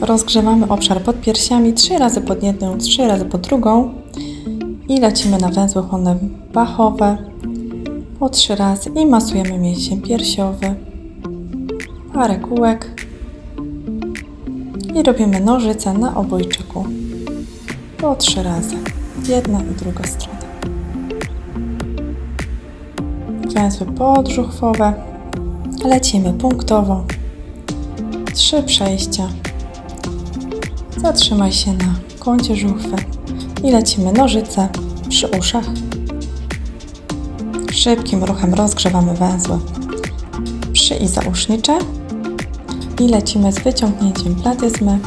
Rozgrzewamy obszar pod piersiami, trzy razy pod jedną, trzy razy pod drugą i lecimy na węzły chłonne bachowe po trzy razy i masujemy mięsień piersiowy, parę kółek i robimy nożyce na obojczyku po trzy razy, jedna i druga strona. Węzły podbrzuchwowe, lecimy punktowo, trzy przejścia, zatrzymaj się na kącie żuchwy i lecimy nożyce przy uszach. Szybkim ruchem rozgrzewamy węzły przy i zausznicze i lecimy z wyciągnięciem platyzmy,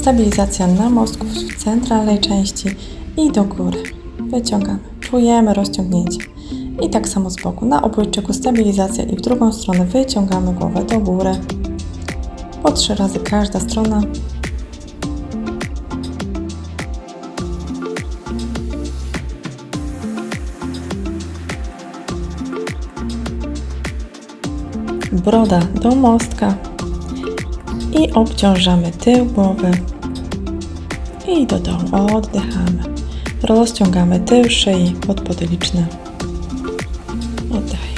stabilizacja na mostku w centralnej części i do góry. Wyciągamy, czujemy rozciągnięcie. I tak samo z boku, na obojczyku stabilizacja i w drugą stronę wyciągamy głowę do góry. Po trzy razy każda strona. Broda do mostka i obciążamy tył głowy i do dołu oddychamy. Rozciągamy tył szyi podpotyliczne. Oddaj.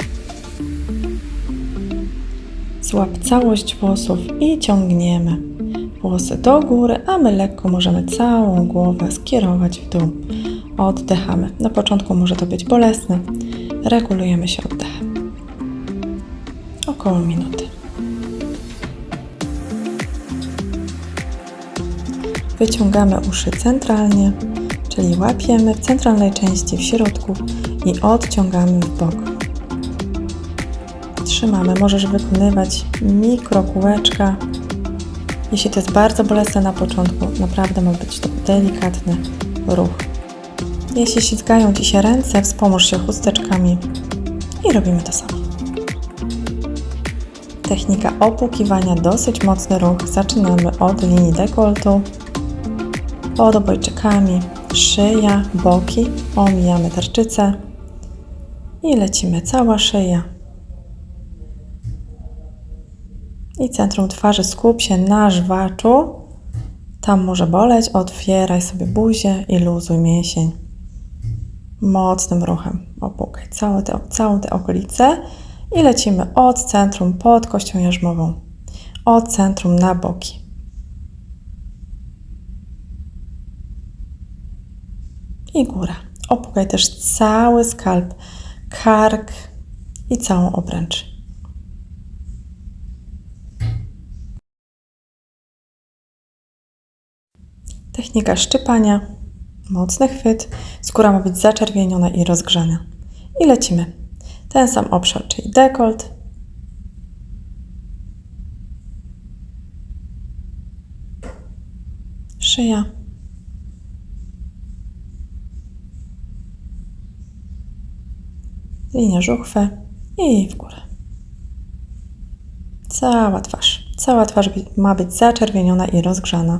Złap całość włosów i ciągniemy włosy do góry, a my lekko możemy całą głowę skierować w dół. Oddychamy. Na początku może to być bolesne. Regulujemy się oddechem. Około minuty. Wyciągamy uszy centralnie, czyli łapiemy w centralnej części w środku i odciągamy w bok. Trzymamy. Możesz wykonywać mikrokółeczka. Jeśli to jest bardzo bolesne na początku, naprawdę ma być to delikatny ruch. Jeśli ślizgają Ci się ręce, wspomóż się chusteczkami i robimy to samo. Technika opłukiwania, dosyć mocny ruch. Zaczynamy od linii dekoltu, pod obojczykami, szyja, boki, omijamy tarczycę i lecimy cała szyja. I centrum twarzy skup się na żwaczu. Tam może boleć, otwieraj sobie buzię i luzuj mięsień. Mocnym ruchem opłukaj całe te, całą tę okolicę i lecimy od centrum pod kością jarzmową. Od centrum na boki. i góra. Opukaj też cały skalp, kark i całą obręcz. Technika szczypania, mocny chwyt, skóra ma być zaczerwieniona i rozgrzana. I lecimy. Ten sam obszar, czyli dekolt, szyja, linia żuchwy i w górę. Cała twarz. Cała twarz ma być zaczerwieniona i rozgrzana.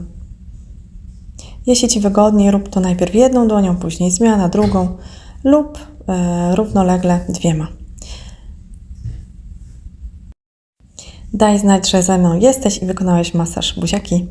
Jeśli Ci wygodniej, rób to najpierw jedną dłonią, później zmiana drugą lub e, równolegle dwiema. Daj znać, że ze mną jesteś i wykonałeś masaż buziaki.